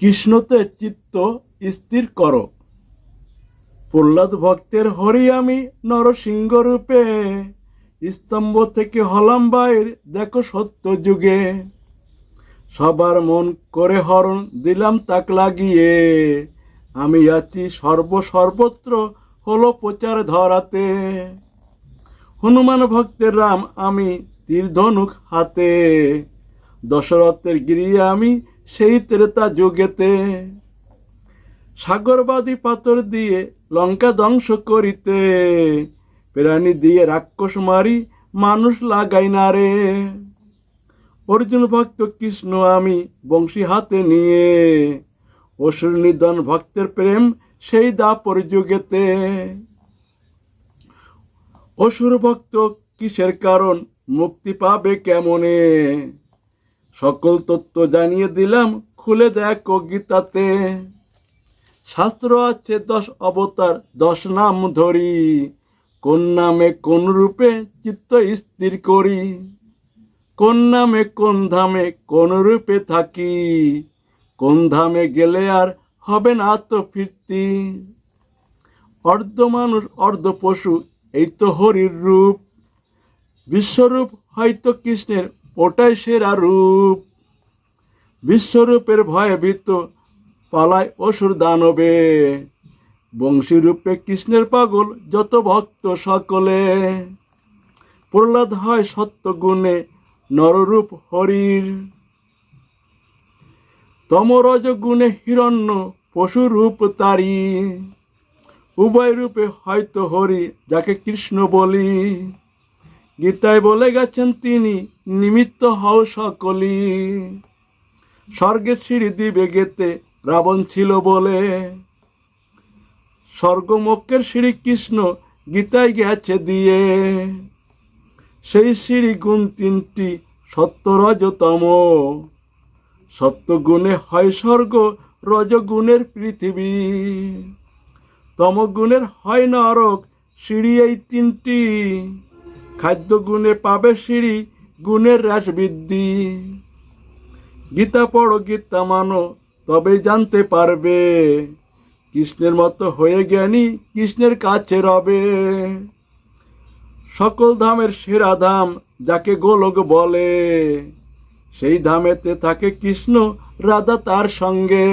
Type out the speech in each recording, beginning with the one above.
কৃষ্ণতে চিত্ত স্থির করো। প্রহ্লাদ ভক্তের হরি আমি নরসিংহ রূপে, স্তম্ভ থেকে হলাম বাইর, দেখো সত্য যুগে। সবার মন করে হরণ দিলাম তাক লাগিয়ে, আমি আছি সর্ব সর্বত্র হলো প্রচার ধরাতে। হনুমান ভক্তের রাম আমি তীর ধনুক হাতে, দশরথের গিরিয়ে আমি সেই ত্রেতা যুগেতে সাগরবাদী পাথর দিয়ে লঙ্কা ধ্বংস করিতে প্রাণী দিয়ে রাক্ষস মারি মানুষ লাগাই না রে। অর্জুন ভক্ত কৃষ্ণ আমি বংশী হাতে নিয়ে অসুর নিধন ভক্তের প্রেম সেই দাপর যুগেতে। অসুর ভক্ত কিসের কারণ মুক্তি পাবে কেমনে? সকল তত্ত্ব জানিয়ে দিলাম, খুলে দেখো গীতাতে। শাস্ত্র আছে দশ অবতার, দশ নাম ধরি। কোন নামে কোন রূপে চিত্ত স্থির করি? কোন নামে কোন ধামে কোন রূপে থাকি? কোন ধামে গেলে আর হবে না তো ফিরতি? অর্ধ মানুষ অর্ধ পশু, এই তো হরির রূপ। বিশ্বরূপ হয়তো কৃষ্ণের ওটাই সেরা রূপ। বিশ্বরূপের ভয়ে ভীত পালায় অসুর দানবে। বংশী রূপে কৃষ্ণের পাগল যত ভক্ত সকলে। প্রহ্লাদ হয় সত্য গুণে নররূপ হরির। তমরজ গুণে হিরণ্য পশুরূপ তারি। উভয় রূপে হয়তো হরি, যাকে কৃষ্ণ বলি। গীতায় বলে গেছেন তিনি, নিমিত্ত হও সকলি স্বর্গের সিঁড়ি দিবে গেতে রাবণ ছিল বলে। স্বর্গমুখের সিঁড়ি কৃষ্ণ গীতায় গেছে দিয়ে। সেই সিঁড়ি গুণ তিনটি সত্য রজতম। সত্যগুণে হয় স্বর্গ রজগুণের পৃথিবী। তমগুণের হয় নরক, সিঁড়ি এই তিনটি। খাদ্য গুণে পাবে সিঁড়ি, গুণের হ্রাস বৃদ্ধি। গীতা পড়ো, গীতা মানো, তবেই জানতে পারবে। কৃষ্ণের মতো হয়ে জ্ঞানী কৃষ্ণের কাছে রবে। সকল ধামের সেরা ধাম যাকে গোলক বলে, সেই ধামেতে থাকে কৃষ্ণ, রাধা তার সঙ্গে।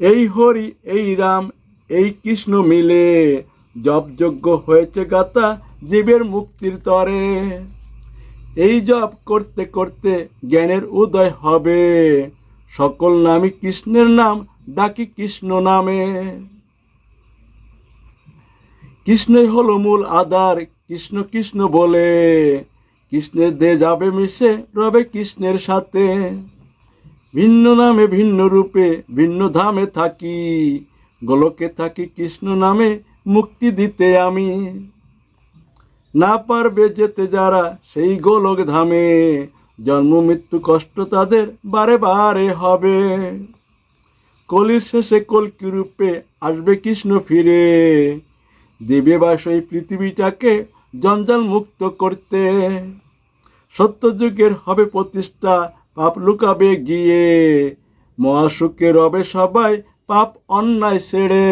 এই হরি, এই রাম, এই কৃষ্ণ মিলে জপযোগ্য হয়েছে গাতা জীবের মুক্তির তরে। এই জপ করতে করতে জ্ঞানের উদয় হবে। সকল নামই কৃষ্ণের নাম, ডাকি কৃষ্ণ নামে। কৃষ্ণই হলো মূল আধার, কৃষ্ণ কৃষ্ণ বলে। কৃষ্ণের দে যাবে মিশে, রবে কৃষ্ণের সাথে। ভিন্ন নামে ভিন্ন রূপে, ভিন্ন ধামে থাকি। গোলকে থাকি কৃষ্ণ নামে, মুক্তি দিতে আমি। না পারবে যেতে যারা, সেই গোলক ধামে। জন্ম, মৃত্যু, কষ্ট তাদের বারে বারে হবে। কলির শেষে কলকি রূপে আসবে কৃষ্ণ ফিরে। দেবে বাস এই পৃথিবীটাকে জঞ্জাল মুক্ত করতে। সত্যযুগের হবে প্রতিষ্ঠা, পাপ লুকাবে গিয়ে। মহাসুখে রবে সবাই পাপ অন্যায় ছেড়ে।